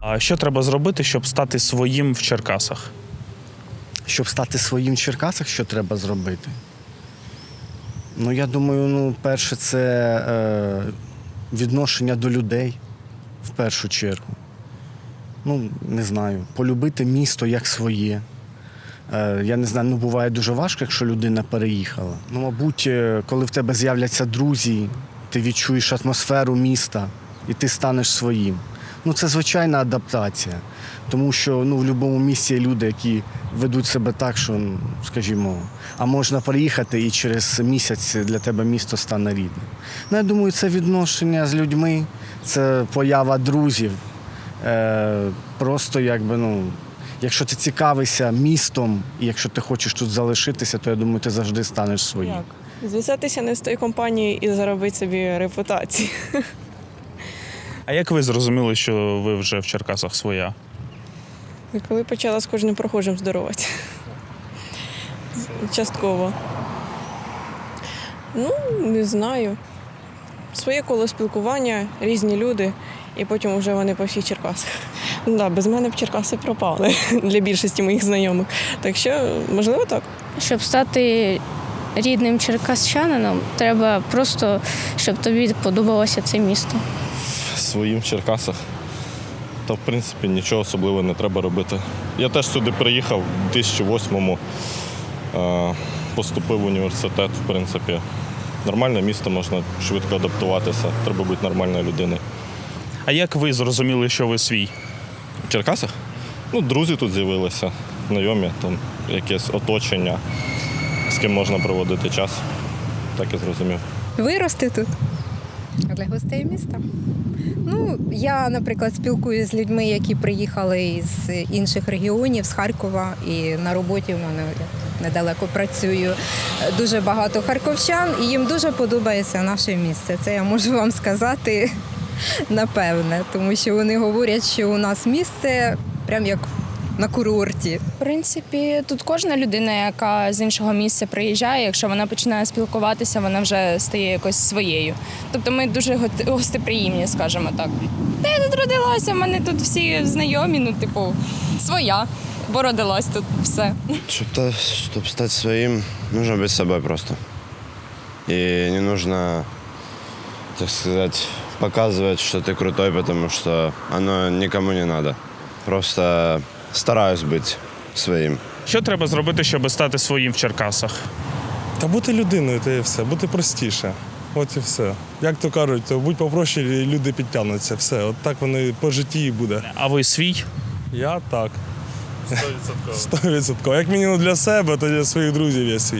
А що треба зробити, щоб стати своїм в Черкасах? Щоб стати своїм в Черкасах, що треба зробити? Ну, я думаю, ну, перше, це е, відношення до людей в першу чергу. Ну, не знаю, полюбити місто як своє. Е, я не знаю, ну буває дуже важко, якщо людина переїхала. Ну, мабуть, е, коли в тебе з'являться друзі, ти відчуєш атмосферу міста і ти станеш своїм. Ну, це звичайна адаптація. Тому що ну, в будь-якому місці є люди, які ведуть себе так, що, ну, скажімо, а можна приїхати і через місяць для тебе місто стане рідним. Ну, я думаю, це відношення з людьми, це поява друзів. Е, просто якби, ну, якщо ти цікавишся містом, і якщо ти хочеш тут залишитися, то я думаю, ти завжди станеш своїм. Зв'язатися не з тої компанії і заробити собі репутацію. А як ви зрозуміли, що ви вже в Черкасах своя? І коли почала з кожним прохожим здороватися. Частково. Ну, не знаю. Своє коло спілкування, різні люди, і потім вже вони по всіх Черкасах. Ну, да, без мене б Черкаси пропали для більшості моїх знайомих. Так що, можливо, так. Щоб стати рідним черкащанином, треба просто, щоб тобі подобалося це місто. Своїм в Черкасах. Та, в принципі, нічого особливого не треба робити. Я теж сюди приїхав у 2008-му, е, поступив в університет, в принципі. Нормальне місто, можна швидко адаптуватися, треба бути нормальною людиною. А як ви зрозуміли, що ви свій? В Черкасах? Ну, друзі тут з'явилися, знайомі, там якесь оточення, з ким можна проводити час. Так і зрозумів. Вирости тут. Для гостей міста. Ну, я, наприклад, спілкуюся з людьми, які приїхали з інших регіонів, з Харкова, і на роботі в мене недалеко працюю. Дуже багато харківчан, і їм дуже подобається наше місце. Це я можу вам сказати напевне, тому що вони говорять, що у нас місце прям як на курорті. В принципі, тут кожна людина, яка з іншого місця приїжджає, якщо вона починає спілкуватися, вона вже стає якось своєю. Тобто ми дуже готи- гостеприємні, скажімо так. Та я тут родилася, в мене тут всі знайомі, ну, типу, своя, бо родилась тут все. Чтобы, та- чтоб стать своим, нужно быть собой просто. И не нужно, так сказать, показывать, что ты крутой, потому что оно никому не надо. Просто стараюсь бути своїм. Що треба зробити, щоб стати своїм в Черкасах? Та бути людиною, то і все, бути простіше. От і все. Як то кажуть, то будь попроще, і люди підтягнуться. Все, от так воно і по житті і буде. А ви свій? Я так. 100%. 100%. Як мінімум для себе, то для своїх друзів я свій.